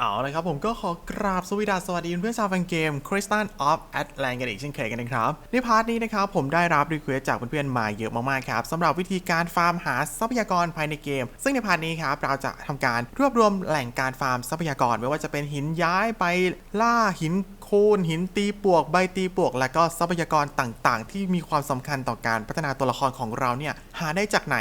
เอาละครับผมก็ขอกราบสวสดาสวัสดีเพื่อนชาวแฟนเกม Crystal of Atlant กันอีกเช่นเคยกันนะครับ ในพาร์ทนี้นะครับผมได้รับรีเควสจากเพื่อนๆมาเยอะมากๆครับสำหรับวิธีการฟาร์มหาทรัพยากรภายในเกม ซึ่งในพาร์ทนี้ครับเราจะทำการรวบรวมแหล่งการฟาร์มทรัพยากร ไม่ว่าจะเป็นหินย้ายไปล่าหินโคนหินตีปวกใบตีปวก และก็ทรัพยากรต่างๆ ที่มีความสำคัญต่อการพัฒนาตัวละครของเราเนี่ยหาได้จากไหน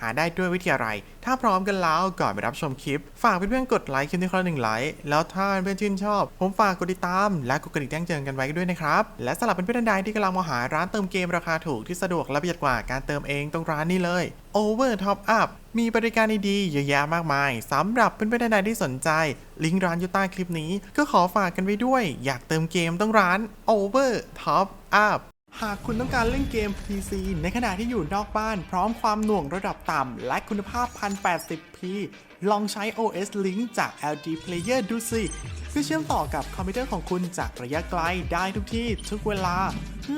หาได้ด้วยวิธีอะไร ถ้าพร้อมกันแล้วก่อนไปรับชมคลิป ฝากเพื่อนๆกดไลค์คลิปนี้คนละหนึ่งไลค์แล้วถ้าเพื่อนชื่นชอบ ผมฝากกดติดตาม และกดกระดิ่งแจ้งเตือนกันไว้ด้วยนะครับและสำหรับเพื่อนๆท่านใดที่กำลังมองหาร้านเติมเกมราคาถูกที่สะดวกและประหยัดกว่าการเติมเองตรงร้านนี้เลย Over Top Up มีบริการดีๆเยอะแยะมากมายสำหรับเพื่อนๆท่านใดที่สนใจ ลิงก์ร้านอยู่ใต้คลิปนี้ ก็ขอฝากกันไว้ด้วย อยากเติมเกมต้องร้าน Over Top Up หากคุณต้องการเล่นเกม PC ในขณะที่อยู่นอกบ้าน พร้อมความหน่วงระดับต่ำ และคุณภาพ 1080p ลองใช้ OS Link จาก LG Player ดูสิเพื่อเชื่อมต่อกับคอมพิวเตอร์ของคุณจากระยะไกลได้ทุกที่ทุกเวลา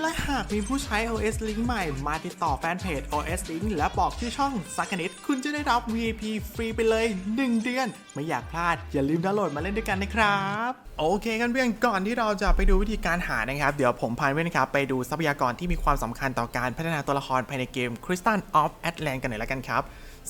และหากมีผู้ใช้ OS Link ใหม่มาติดต่อแฟนเพจ OS Link และบอกชื่อช่องสักนิด คุณจะได้รับ VIP ฟรีไปเลย 1 เดือน ไม่อยากพลาด อย่าลืมดาวน์โหลดมาเล่นด้วยกันนะครับ โอเคกันเพื่อนก่อนที่เราจะไปดูวิธีการหานะครับ เดี๋ยวผมพาเพื่อนนะครับ ไปดูทรัพยากรที่มีความสำคัญต่อการพัฒนาตัวละครภายในเกม Crystal of Atlant กันหน่อยละกันครับ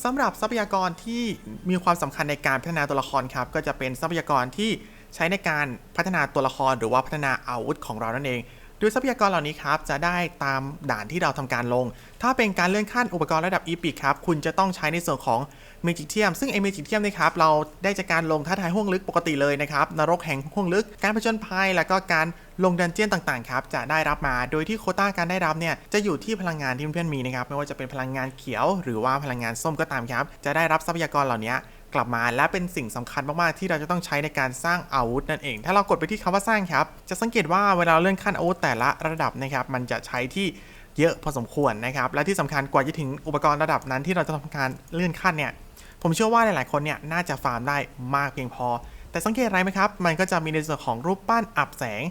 สำหรับทรัพยากรที่มีความสำคัญในการพัฒนาตัวละครครับก็จะเป็นทรัพยากรที่ใช้ในการพัฒนาตัวละครหรือว่าพัฒนาอาวุธของเรานั่นเอง โดยทรัพยากรเหล่านี้ครับจะได้ตามด่านที่เราทำการลง ถ้าเป็นการเลื่อนขั้นอุปกรณ์ระดับอีพิกครับคุณจะต้องใช้ในส่วนของเมจิกเทียม ซึ่งไอเมจิกเทียมนี่ครับเราได้จากการลงท้าทายห้วงลึกปกติเลยนะครับนรกแห่งห้วงลึก การผจญภัยแล้วก็การลงดันเจียนต่างๆครับจะได้รับมาโดยที่โคต้าการได้รับเนี่ยจะอยู่ที่พลังงานที่เพื่อนๆมีนะครับไม่ว่าจะเป็นพลังงานเขียว หรือว่าพลังงานส้มก็ตามครับจะได้รับทรัพยากรเหล่านี้ กลับมาและเป็นสิ่งสำคัญมาก ๆ ที่เราจะต้องใช้ในการสร้างอาวุธนั่นเอง ถ้าเรากดไปที่คำว่าสร้างครับ จะสังเกตว่าเวลาเลื่อนขั้นอาวุธแต่ละระดับนะครับ มันจะใช้ที่เยอะพอสมควรนะครับ และที่สำคัญกว่าจะถึงอุปกรณ์ระดับนั้นที่เราจะทำการเลื่อนขั้นเนี่ย ผมเชื่อว่าหลาย ๆ คนเนี่ยน่าจะฟาร์มได้มากเพียงพอ แต่สังเกตอะไรไหมครับ มันก็จะมีในส่วนของรูปปั้นอับแสง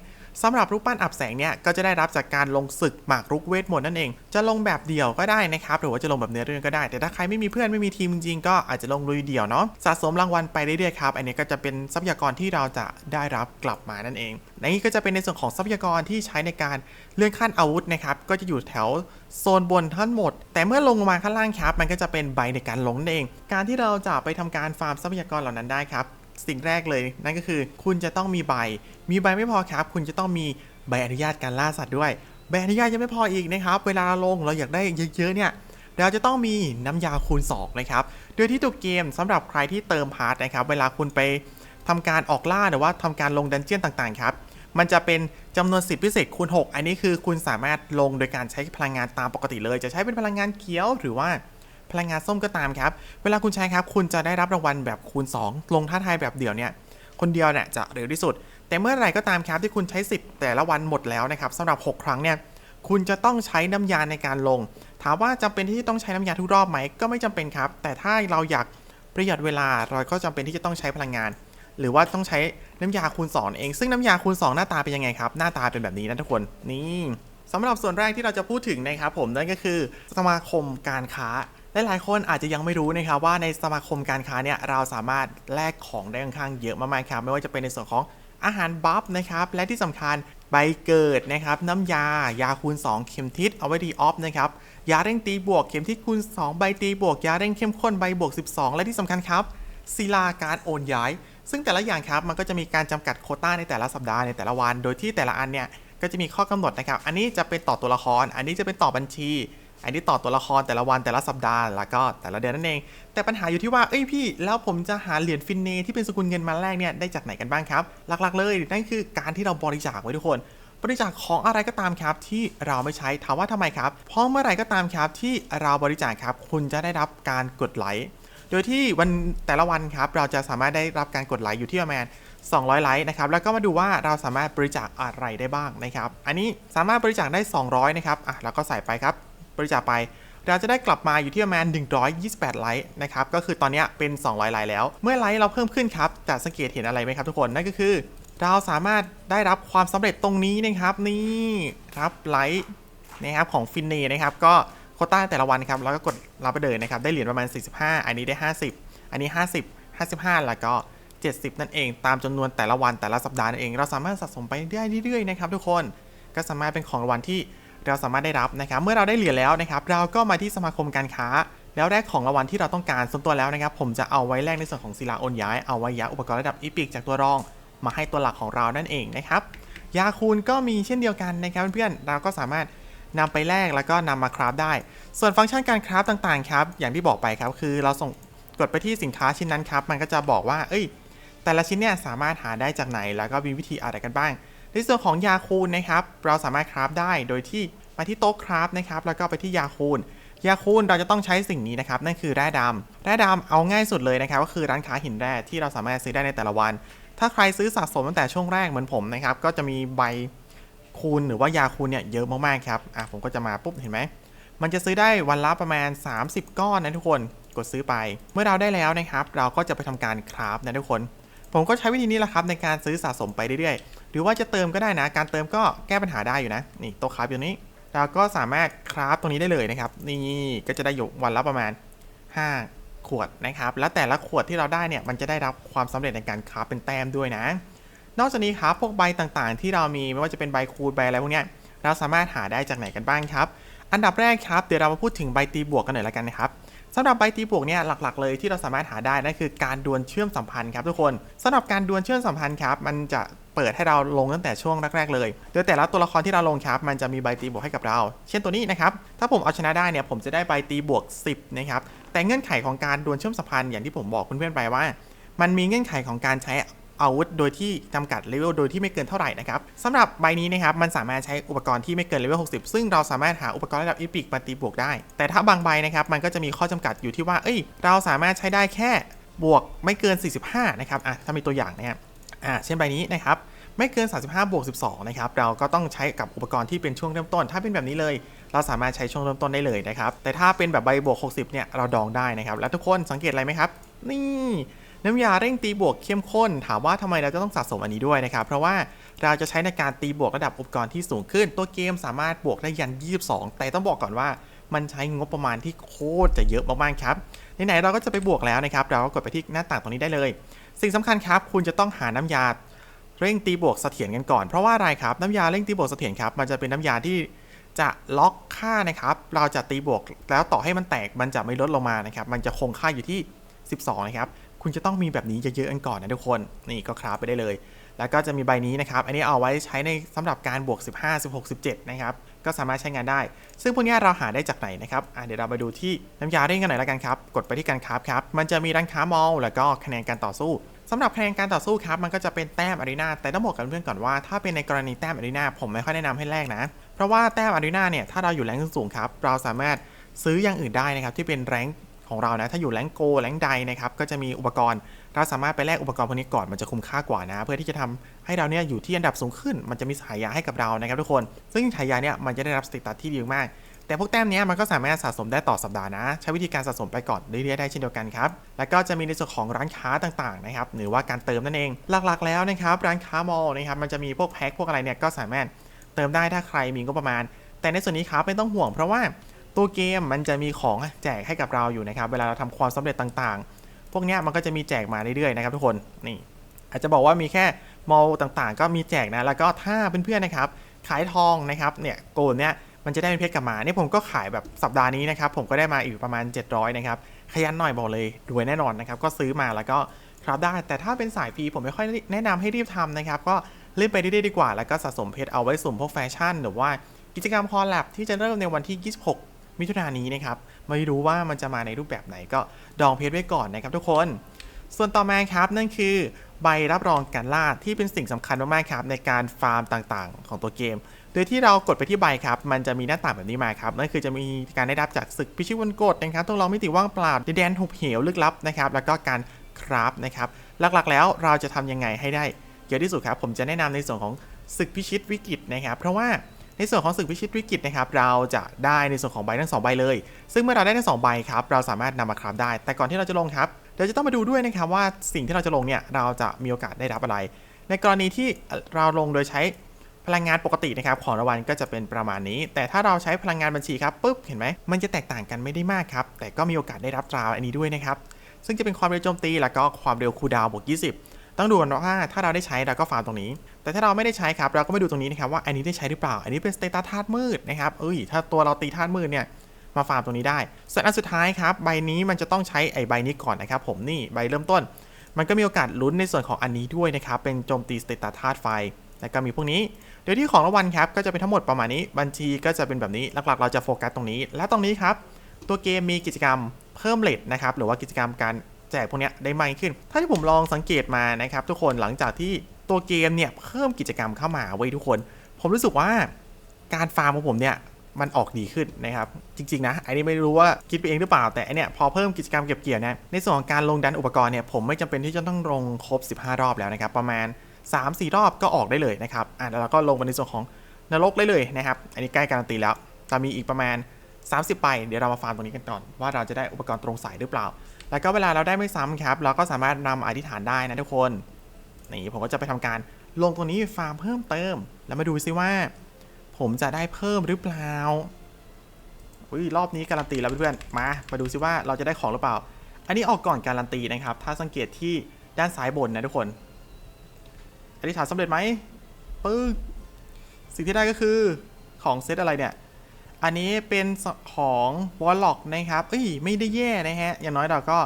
สำหรับรูปปั้นอับแสงเนี่ยก็จะได้รับจากการลงศึกหมากรุกเวทมนต์นั่นเอง จะลงแบบเดี่ยวก็ได้นะครับหรือว่าจะลงแบบเนื้อเรื่องก็ได้ แต่ถ้าใครไม่มีเพื่อนไม่มีทีมจริงๆก็อาจจะลงลุยเดี่ยวเนาะสะสมรางวัลไปเรื่อยๆครับอันนี้ก็จะเป็นทรัพยากรที่เราจะได้รับกลับมานั่นเองและนี่ก็จะเป็นในส่วนของทรัพยากรที่ใช้ในการเลื่อนขั้นอาวุธนะครับก็จะอยู่แถวโซนบนทั้งหมด แต่เมื่อลงมาข้างล่างครับมันก็จะเป็นใบในการลงนั่นเอง การที่เราจะไปทำการฟาร์มทรัพยากรเหล่านั้นได้ครับ สิ่งแรกเลยนั่นก็คือคุณจะต้องมีใบ มีใบไม่พอครับ คุณจะต้องมีใบอนุญาตการล่าสัตว์ด้วย ใบอนุญาตยังไม่พออีกนะครับ เวลาเราลงเราอยากได้เยอะๆเนี่ยเราจะต้องมีน้ำยาคูณ2นะครับโดยที่ตัวเกมสำหรับใครที่เติมพาร์ทนะครับ เวลาคุณไปทำการออกล่าหรือว่าทำการลงดันเจียนต่างๆครับมันจะเป็นจำนวนสิทธิพิเศษคูณ 6 อันนี้คือคุณสามารถลงโดยการใช้พลังงานตามปกติเลย จะใช้เป็นพลังงานเขียวหรือว่า พลังงานส้มก็ตามครับ เวลาคุณใช้ครับ คุณจะได้รับรางวัลแบบคูณ 2 ลงท้าทายแบบเดี่ยวเนี่ย คนเดียวเนี่ยจะเร็วที่สุด แต่เมื่อไหร่ก็ตามครับที่คุณใช้สิทธิ์แต่ละวันหมดแล้วนะครับสำหรับ 6 ครั้งเนี่ย คุณจะต้องใช้น้ำยาในการลง ถามว่าจำเป็นที่ต้องใช้น้ำยาทุกรอบไหม ก็ไม่จำเป็นครับ แต่ถ้าเราอยากประหยัดเวลา เราก็จำเป็นที่จะต้องใช้พลังงาน หรือว่าต้องใช้น้ำยาคูณ 2 เอง ซึ่งน้ำยาคูณ 2 หน้าตาเป็นยังไงครับ หน้าตาเป็นแบบนี้นะทุกคน นี่สำหรับส่วนแรกที่เราจะพูดถึงนะครับผมนั่นก็คือสมาคมการค้า หลายๆคนอาจจะยังไม่รู้นะครับว่าในสมาคมการค้าเนี่ยเราสามารถแลกของได้ค่อนข้างเยอะมากๆครับไม่ว่าจะเป็นในส่วนของอาหารบัฟนะครับและที่สำคัญใบเกิดนะครับน้ำยา ยาคูณ 2 เข็มทิศเอาไว้ดีออฟนะครับยาเร่งตีบวกเข็มทิศคูณ 2 ใบตีบวก ยาเร่งเข้มข้นใบบวก 12 และที่สำคัญครับศิลาการโอนย้าย ซึ่งแต่ละอย่างครับมันก็จะมีการจำกัดโคต้าในแต่ละสัปดาห์ในแต่ละวัน โดยที่แต่ละอันเนี่ยก็จะมีข้อกำหนดนะครับ อันนี้จะเป็นต่อตัวละคร อันนี้จะเป็นต่อบัญชี อันนี้ต่อตัวละครแต่ละวันแต่ละสัปดาห์แล้วก็แต่ละเดือนนั่นเอง แต่ปัญหาอยู่ที่ว่าเอ้ยพี่ แล้วผมจะหาเหรียญฟินเนที่เป็นสกุลเงินมาแรกเนี่ยได้จากไหนกันบ้างครับหลักๆ เลยนั่นคือการที่เราบริจาคไว้ทุกคน บริจาคของอะไรก็ตามครับ ที่เราไม่ใช้ถามว่าทำไมครับ เพราะเมื่อไหร่ก็ตามครับที่เราบริจาคครับ คุณจะได้รับการกดไลค์โดยที่วันแต่ละวันครับเราจะสามารถได้รับการกดไลค์อยู่ที่ประมาณ200 ไลค์นะครับ แล้วก็มาดูว่าเราสามารถบริจาคอะไรได้บ้างนะครับ อันนี้สามารถบริจาคได้ 200 นะครับ อะ แล้วก็ใส่ไปครับ บริจาคไป เราจะได้กลับมาอยู่ที่ประมาณ 128 ไลค์นะครับ ก็คือตอนนี้เป็น 200 ไลค์แล้ว เมื่อไลค์เราเพิ่มขึ้นครับจะสังเกตเห็นอะไรไหมครับทุกคน นั่นก็คือ เราสามารถได้รับความสำเร็จตรงนี้นะครับ นี่รับไลค์นะครับของฟินเน่นะครับ ก็โคต้าแต่ละวันครับเราก็กดรับไปเลยนะครับ ได้เหรียญประมาณ 45 อันนี้ได้ 50 อันนี้ 50 55 แล้วก็ 70 นั่นเอง ตามจำนวนแต่ละวันแต่ละสัปดาห์นั่นเอง เราสามารถสะสมไปเรื่อยๆนะครับทุกคน ก็สามารถเป็นของรางวัลที่ เราสามารถได้รับนะครับ เมื่อเราได้เหรียญแล้วนะครับ เราก็มาที่สมาคมการค้า แล้วได้ของรางวัลที่เราต้องการส่วนตัวแล้วนะครับ ผมจะเอาไว้แลกในส่วนของศิลาโอนย้าย เอาไว้ย้ายอุปกรณ์ระดับอีพิกจากตัวรอง มาให้ตัวหลักของเรานั่นเองนะครับยาคูณก็มีเช่นเดียวกันนะครับเพื่อนๆเราก็สามารถนำไปแลกแล้วก็นำมาคราฟได้ ส่วนฟังก์ชันการคราฟต่างๆครับ อย่างที่บอกไปครับ คือเราส่งกดไปที่สินค้าชิ้นนั้นครับ มันก็จะบอกว่า เอ้ย แต่ละชิ้นเนี่ยสามารถหาได้จากไหน แล้วก็มีวิธีอะไรกันบ้าง ในส่วนของยาคูณนะครับเราสามารถคราฟได้โดยที่มาที่โต๊ะคราฟนะครับแล้วก็ไปที่ยาคูณยาคูณเราจะต้องใช้สิ่งนี้นะครับนั่นคือแร่ดำแร่ดำเอาง่ายสุดเลยนะครับก็คือร้านค้าหินแร่ที่เราสามารถซื้อได้ในแต่ละวัน ถ้าใครซื้อสะสมตั้งแต่ช่วงแรกเหมือนผมนะครับก็จะมีใบคูณหรือว่ายาคูณเนี่ยเยอะมากๆครับอะผมก็จะมาปุ๊บเห็นไหมมันจะซื้อได้วันละประมาณ 30 ก้อนนะทุกคนกดซื้อไป เมื่อเราได้แล้วนะครับ เราก็จะไปทำการคราฟนะทุกคน ผมก็ใช้วิธีนี้แหละครับในการซื้อสะสมไปเรื่อยๆ หรือว่าจะเติมก็ได้นะ การเติมก็แก้ปัญหาได้อยู่นะ นี่โต๊ะคราฟอยู่นี้ เราก็สามารถคราฟตรงนี้ได้เลยนะครับ นี่ก็จะได้อยู่วันละประมาณ 5 ขวดนะครับ แล้วแต่ละขวดที่เราได้เนี่ย มันจะได้รับความสำเร็จในการคราฟเป็นแต้มด้วยนะ นอกจากนี้ครับพวกใบต่างๆ ที่เรามีไม่ว่าจะเป็นใบคูณใบอะไรพวกเนี้ย เราสามารถหาได้จากไหนกันบ้างครับ อันดับแรกครับเดี๋ยวเรามาพูดถึงใบตีบวกกันหน่อยละกันนะครับสำหรับใบตีบวกเนี่ยหลักๆเลยที่เราสามารถหาได้นั่นคือการดวลเชื่อมสัมพันธ์ครับทุกคนสำหรับการดวลเชื่อมสัมพันธ์ครับมันจะ เปิดให้เราลงตั้งแต่ช่วงแรกๆเลย โดยแต่ละตัวละครที่เราลงครับ มันจะมีใบตีบวกให้กับเรา เช่นตัวนี้นะครับ ถ้าผมเอาชนะได้เนี่ย ผมจะได้ใบตีบวก 10 นะครับ แต่เงื่อนไขของการดวลเชื่อมสัมพันธ์อย่างที่ผมบอกเพื่อนๆไปว่า มันมีเงื่อนไขของการใช้อาวุธโดยที่จำกัดเลเวลโดยที่ไม่เกินเท่าไหร่นะครับสำหรับใบนี้นะครับมันสามารถใช้อุปกรณ์ที่ไม่เกินเลเวล 60 ซึ่งเราสามารถหาอุปกรณ์ระดับอีพิกมาตีบวกได้ แต่ถ้าบางใบนะครับมันก็จะมีข้อจำกัดอยู่ที่ว่า เอ้ย เราสามารถใช้ได้แค่บวกไม่เกิน 45 นะครับอะถ้ามีตัวอย่างนะครับ อะเช่นใบนี้นะครับไม่เกิน 35บวก12 นะครับ เราก็ต้องใช้กับอุปกรณ์ที่เป็นช่วงเริ่มต้น ถ้าเป็นแบบนี้เลย เราสามารถใช้ช่วงเริ่มต้นได้เลยนะครับ แต่ถ้าเป็นแบบใบบวก 60 เนี่ย เราดองได้นะครับ แล้วทุกคนสังเกตอะไรไหมครับ นี่น้ำยาเร่งตีบวกเข้มข้น ถามว่าทำไมเราจะต้องสะสมอันนี้ด้วยนะครับ เพราะว่าเราจะใช้ในการตีบวกระดับอุปกรณ์ที่สูงขึ้น ตัวเกมสามารถบวกได้ยัน 22 แต่ต้องบอกก่อนว่ามันใช้งบประมาณที่โคตรจะเยอะมากๆครับ ไหนๆเราก็จะไปบวกแล้วนะครับ เราก็กดไปที่หน้าต่างตรงนี้ได้เลย สิ่งสำคัญครับ คุณจะต้องหาน้ำยาเร่งตีบวกเสถียรกันก่อน เพราะว่าอะไรครับน้ำยาเร่งตีบวกเสถียรครับ มันจะเป็นน้ำยาที่จะล็อกค่านะครับ เราจะตีบวกแล้วต่อให้มันแตกมันจะไม่ลดลงมานะครับ มันจะคงค่าอยู่ที่ 12 นะครับ คุณจะต้องมีแบบนี้เยอะๆกันก่อนนะทุกคน นี่ก็คราฟไปได้เลย แล้วก็จะมีใบนี้นะครับ อันนี้เอาไว้ใช้ในสำหรับการบวก 15 16 17 นะครับ ก็สามารถใช้งานได้ ซึ่งพวกนี้เราหาได้จากไหนนะครับเดี๋ยวเราไปดูที่น้ำยาเร่งกันหน่อยละกันครับ กดไปที่การคราครับ มันจะมีร้านค้ามอลแล้วก็คะแนนการต่อสู้สำหรับคะแนนการต่อสู้ครับมันก็จะเป็นแต้มอารีนาแต่ต้องบอกกันเพื่อนก่อนว่าถ้าเป็นในกรณีแต้มอารีนาผมไม่ค่อยแนะนำให้แลกนะ เพราะว่าแต้มอารีนาเนี่ยถ้าเราอยู่แรงสูงครับเราสามารถซื้ออย่างอื่นได้นะครับที่เป็นแรงของเรานะถ้าอยู่แรงโกแรงใดนะครับก็จะมีอุปกรณ์ เราสามารถไปแลกอุปกรณ์พวกนี้ก่อนมันจะคุ้มค่ากว่านะ เพื่อที่จะทำให้เราเนี่ยอยู่ที่อันดับสูงขึ้น มันจะมีฉายาให้กับเรานะครับทุกคน ซึ่งฉายาเนี่ยมันจะได้รับสเตตัสที่ดีมาก แต่พวกแต้มนี้มันก็สามารถสะสมได้ต่อสัปดาห์นะ ใช้วิธีการสะสมไปก่อนเรื่อยๆได้เช่นเดียวกันครับ แล้วก็จะมีในส่วนของร้านค้าต่างๆนะครับหรือว่าการเติมนั่นเอง หลักๆ แล้วนะครับร้านค้ามอลนะครับมันจะมีพวกแพ็คพวกอะไรเนี่ยก็สามารถเติมได้ถ้าใครมีงบประมาณ แต่ในส่วนนี้ครับไม่ต้องห่วงเพราะว่าตัวเกมมันจะมีของแจกให้กับเราอยู่นะครับเวลาเราทำความสำเร็จต่างๆ พวกนี้มันก็จะมีแจกมาเรื่อยๆนะครับทุกคนนี่อาจจะบอกว่ามีแค่มอลต่างๆ ก็มีแจกนะแล้วก็ถ้าเพื่อนๆนะครับขายทองนะครับเนี่ยโกลเนี่ยมันจะได้เป็นเพชรกลับมานี่ผมก็ขายแบบสัปดาห์นี้นะครับผมก็ได้มาอีกประมาณ 700นะครับขยันหน่อยบอกเลยรวยแน่นอนนะครับก็ซื้อมาแล้วก็ครับได้ แต่ถ้าเป็นสายฟรีผมไม่ค่อยแนะนำให้รีบทำนะครับก็เล่นไปเรื่อยๆดีกว่า แล้วก็สะสมเพชรเอาไว้สุ่มพวกแฟชั่น หรือว่ากิจกรรมคอลแลบที่จะเริ่มในวันที่ 26 มิถุนายนนี้นะครับ ไม่รู้ว่ามันจะมาในรูปแบบไหนก็ดองเพชรไว้ก่อนนะครับทุกคน ส่วนต่อมาครับนั่นคือใบรับรองการล่าที่เป็นสิ่งสำคัญมากๆครับในการฟาร์มต่างๆ ของตัวเกม โดยที่เรากดไปที่ใบครับ มันจะมีหน้าต่างแบบนี้มาครับ นั่นคือจะมีการได้รับจากศึกพิชิตวันกดนะครับต้องลองมิติว่างเปล่าดินแดนหุบเหวลึกลับนะครับ แล้วก็การคราฟนะครับ หลักๆแล้วเราจะทำยังไงให้ได้เยอะที่สุดครับ ผมจะแนะนำในส่วนของศึกพิชิตวิกฤตนะครับ เพราะว่า ในส่วนของศึกพิชิตวิกฤตนะครับเราจะได้ในส่วนของใบทั้งสองใบเลย ซึ่งเมื่อเราได้ทั้งสองใบครับเราสามารถนำมาคราฟได้ แต่ก่อนที่เราจะลงครับเราจะต้องมาดูด้วยนะครับว่าสิ่งที่เราจะลงเนี่ยเราจะมีโอกาสได้รับอะไร ในกรณีที่เราลงโดยใช้พลังงานปกตินะครับของรางวัลก็จะเป็นประมาณนี้ แต่ถ้าเราใช้พลังงานบัญชีครับปุ๊บเห็นไหมมันจะแตกต่างกันไม่ได้มากครับแต่ก็มีโอกาสได้รับตราอันนี้ด้วยนะครับซึ่งจะเป็นความเร็วโจมตีแล้วก็ความเร็วคูดาวบวก 20 ต้องดูก่อนว่าถ้าเราได้ใช้เราก็ฟาร์มตรงนี้ แต่ถ้าเราไม่ได้ใช้ครับเราก็ไม่ดูตรงนี้นะครับว่าอันนี้ได้ใช้หรือเปล่า อันนี้เป็นสเตตัสธาตุมืดนะครับเอ้ยถ้าตัวเราตีธาตุมืดเนี่ยมาฟาร์มตรงนี้ได้ส่วนอันสุดท้ายครับใบนี้มันจะต้องใช้ไอ้ใบนี้ก่อนนะครับผมนี่ใบเริ่มต้น มันก็มีโอกาสลุ้นในส่วนของอันนี้ด้วยนะครับเป็นโจมตีสเตตัสธาตุไฟแล้วก็มีพวกนี้ โดยที่ของรางวัลครับก็จะเป็นทั้งหมดประมาณนี้ บัญชีก็จะเป็นแบบนี้ หลักๆ เราจะโฟกัสตรงนี้ และตรงนี้ครับ ตัวเกมมีกิจกรรมเพิ่มเลทนะครับ หรือว่ากิจกรรมการ แจกพวกนี้ได้มากขึ้น ถ้าที่ผมลองสังเกตมานะครับทุกคนหลังจากที่ตัวเกมเนี่ยเพิ่มกิจกรรมเข้ามาไว้ทุกคน ผมรู้สึกว่าการฟาร์มของผมเนี่ยมันออกดีขึ้นนะครับ จริง ๆ นะไอันนี้ไม่รู้ว่าคิดไปเองหรือเปล่าแต่อันเนี่ยพอเพิ่มกิจกรรมเก็บเกี่ยวเนี่ยในส่วนของการลงดันอุปกรณ์เนี่ยผมไม่จำเป็นที่จะต้องลงครบ 15 รอบแล้วนะครับประมาณ 3-4 รอบก็ออกได้เลยนะครับอะแล้วก็ลงไปในส่วนของนรกได้เลยนะครับ อันนี้ใกล้การันตีแล้วจะมีอีกประมาณ 30 ไป เดี๋ยวเรามาฟาร์มตรงนี้กันก่อน ว่าเราจะได้อุปกรณ์ตรงสายหรือเปล่า แล้วก็เวลาเราได้ไม่ซ้ำครับ เราก็สามารถนำอธิษฐานได้นะทุกคน นี่ผมก็จะไปทำการลงตรงนี้ฟาร์มเพิ่มเติม แล้วมาดูซิว่า ผมจะได้เพิ่มหรือเปล่าอุ้ยรอบนี้การันตีแล้วเพื่อนๆมา มาดูซิว่าเราจะได้ของหรือเปล่า อันนี้ออกก่อนการันตีนะครับ ถ้าสังเกตที่ด้านซ้ายบนนะทุกคน อธิษฐานสำเร็จไหมปึ๊กสิ่งที่ได้ก็คือของเซตอะไรเนี่ย อันนี้เป็นของวอลล็อกนะครับเอ้ยไม่ได้แย่นะฮะ อย่างน้อยเราก็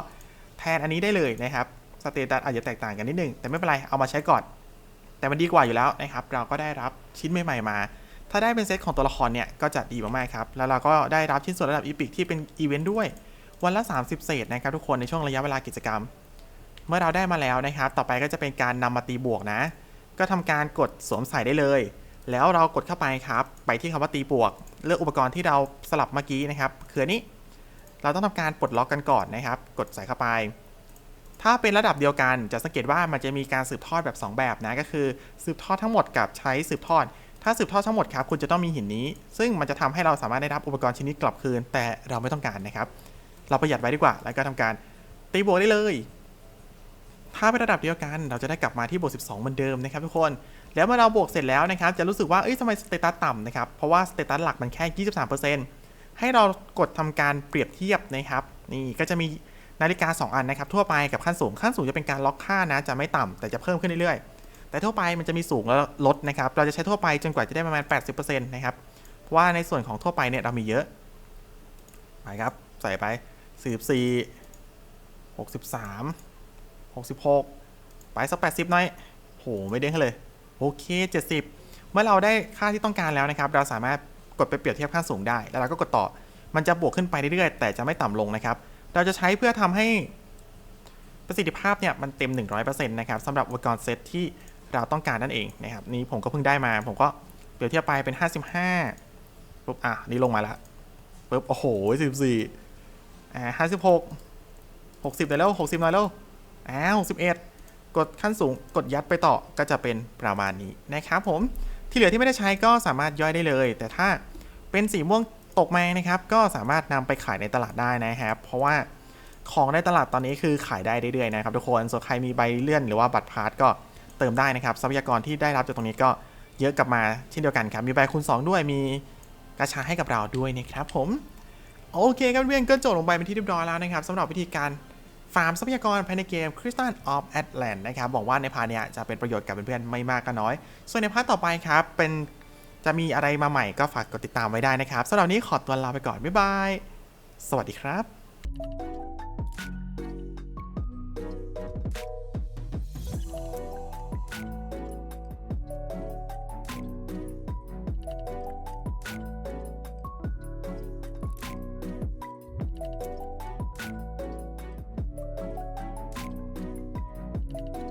แทนอันนี้ได้เลยนะครับสเตตัสอาจจะแตกต่างกันนิดนึง แต่ไม่เป็นไร เอามาใช้ก่อน แต่มันดีกว่าอยู่แล้วนะครับ เราก็ได้รับชิ้นใหม่ๆมา ถ้าได้เป็นเซตของตัวละครเนี่ย ก็จะดีมากๆครับ แล้วเราก็ได้รับชิ้นส่วนระดับอีพิกที่เป็นอีเวนต์ด้วย วันละ 30 เศษนะครับทุกคนในช่วงระยะเวลากิจกรรม เมื่อเราได้มาแล้วนะครับ ต่อไปก็จะเป็นการนำมาตีบวกนะ ก็ทำการกดสวมใส่ได้เลย แล้วเรากดเข้าไปครับ ไปที่คำว่าตีบวก เลือกอุปกรณ์ที่เราสลับเมื่อกี้นะครับคือนนี้ เราต้องทำการปลดล็อกกันก่อนนะครับ กดใส่เข้าไป ถ้าเป็นระดับเดียวกันจะสังเกตว่ามันจะมีการสืบทอดแบบ 2 แบบนะก็คือสืบทอดทั้งหมดกับใช้สืบทอด ถ้าสืบทอดทั้งหมดครับคุณจะต้องมีหินนี้ ซึ่งมันจะทำให้เราสามารถได้รับอุปกรณ์ชิ้นนี้กลับคืน แต่เราไม่ต้องการนะครับ เราประหยัดไว้ดีกว่า แล้วก็ทำการตีบวกได้เลย ถ้าเป็นระดับเดียวกัน เราจะได้กลับมาที่บวก12เหมือนเดิมนะครับทุกคน แล้วเมื่อเราบวกเสร็จแล้วนะครับ จะรู้สึกว่าเอ้ยทำไมสเตตัสต่ำนะครับ เพราะว่าสเตตัสหลักมันแค่ 23%ให้เรากดทำการเปรียบเทียบนะครับ นี่ก็จะมีนาฬิกา 2 อันนะครับ ทั่วไปกับขั้นสูง ขั้นสูงจะเป็นการล็อกค่านะ จะไม่ต่ำแต่จะเพิ่มขึ้นเรื่อยๆ แต่ทั่วไปมันจะมีสูงแล้วลดนะครับ เราจะใช้ทั่วไปจนกว่าจะได้ประมาณ 80%นะครับ เพราะว่าในส่วนของทั่วไปเนี่ยเรามีเยอะ ไปครับ ใส่ไป44 63 66 ไปสัก80หน่อยโหไม่เด้งเลย โอเค 70 เมื่อเราได้ค่าที่ต้องการแล้วนะครับ เราสามารถกดไปเปรียบเทียบค่าสูงได้ แล้วเราก็กดต่อ มันจะบวกขึ้นไปเรื่อยๆ แต่จะไม่ต่ำลงนะครับ เราจะใช้เพื่อทำให้ประสิทธิภาพเนี่ยมันเต็ม 100%นะครับสำหรับอุปกรณ์เซตที่เราต้องการนั่นเองนะครับ นี่ผมก็เพิ่งได้มา ผมก็เปรียบเทียบไปเป็น 55ปุ๊บอะนี่ลงมาแล้วปุ๊บโอ้โห14อ่า56 60เลยแล้ว60หน่อยแล้วอ้าว61 กดขั้นสูงกดยัดไปต่อก็จะเป็นประมาณนี้นะครับผมที่เหลือที่ไม่ได้ใช้ก็สามารถย่อยได้เลย แต่ถ้าเป็นสีม่วงตกมานะครับ ก็สามารถนำไปขายในตลาดได้นะครับ เพราะว่าของในตลาดตอนนี้คือขายได้เรื่อยๆนะครับทุกคนส่วนใครมีใบเลื่อนหรือว่าบัตรพาสก็เติมได้นะครับ ทรัพยากรที่ได้รับจากตรงนี้ก็เยอะกลับมาเช่นเดียวกันครับ มีใบคูณ2 ด้วยมีกระชาให้กับเราด้วยนะครับผม โอเคครับเพื่อนก็จบลงไปเป็นที่เรียบร้อยแล้วนะครับสำหรับวิธีการ ฟาร์มทรัพยากรภายในเกม Crystal of Atlant นะครับบอกว่าในพาร์ทเนี้ยจะเป็นประโยชน์กับเพื่อนๆไม่มากก็น้อย ส่วนในพาร์ทต่อไปครับ เป็นจะมีอะไรมาใหม่ก็ฝากกดติดตามไว้ได้นะครับสำหรับนนี้ขอตัวลาไปก่อน บ๊ายบาย สวัสดีครับ